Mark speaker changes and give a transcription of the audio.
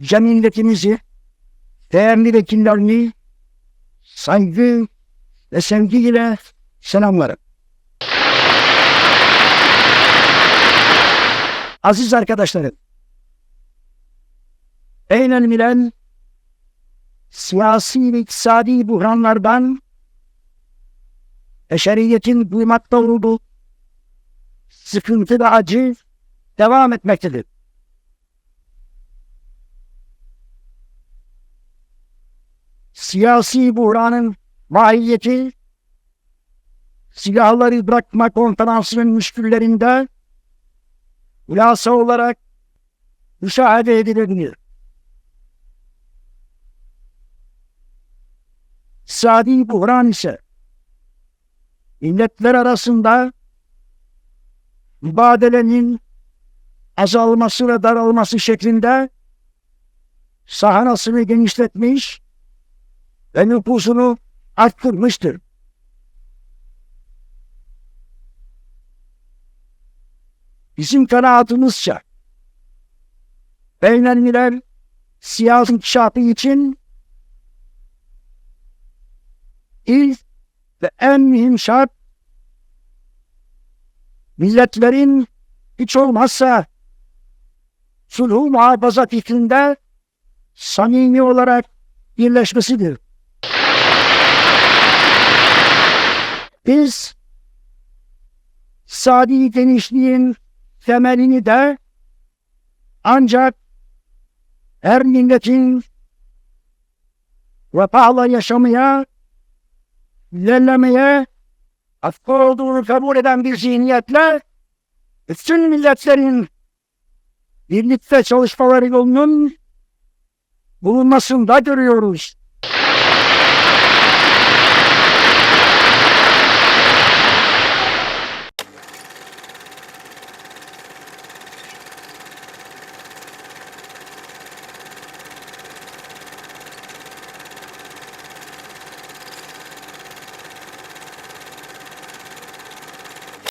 Speaker 1: yüce değerli vekillerini saygı ve sevgiyle selamlarım. Aziz arkadaşlarım, eğlenmilen siyasi ve iktisadi buhranlardan beşeriyetin duymakta olduğu sıkıntı ve acı devam etmektedir. Siyasi buhranın mahiyeti silahları bırakma konferansının müşküllerinde hulasa olarak müşahede edilebilir. İktisadi buhran ise milletler arasında mübadelenin azalması ve daralması şeklinde sahanasını genişletmiş ve nüfusunu arttırmıştır. Bizim kanaatimizce beynelmiler siyasi inkişafı için ilk ve en mühim şart milletlerin hiç olmazsa sulhu muhafaza fikrinde samimi olarak birleşmesidir. Biz sadi genişliğin temelini de ancak her milletin refahla yaşamaya, ilerlemeye hakkı olduğunu kabul eden bir zihniyetle bütün milletlerin birlikte çalışmaları yolunun bulunmasında görüyoruz.